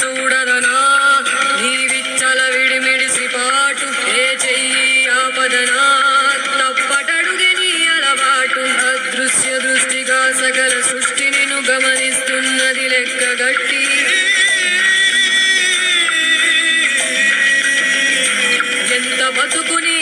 చూడదనా నీ విచ్చల విడిమిడిసి పాటు ఏ చెయ్యి ఆపదనా సృష్టినిను గమనిస్తున్నది లెక్కగట్టి ఎంత బతుకుని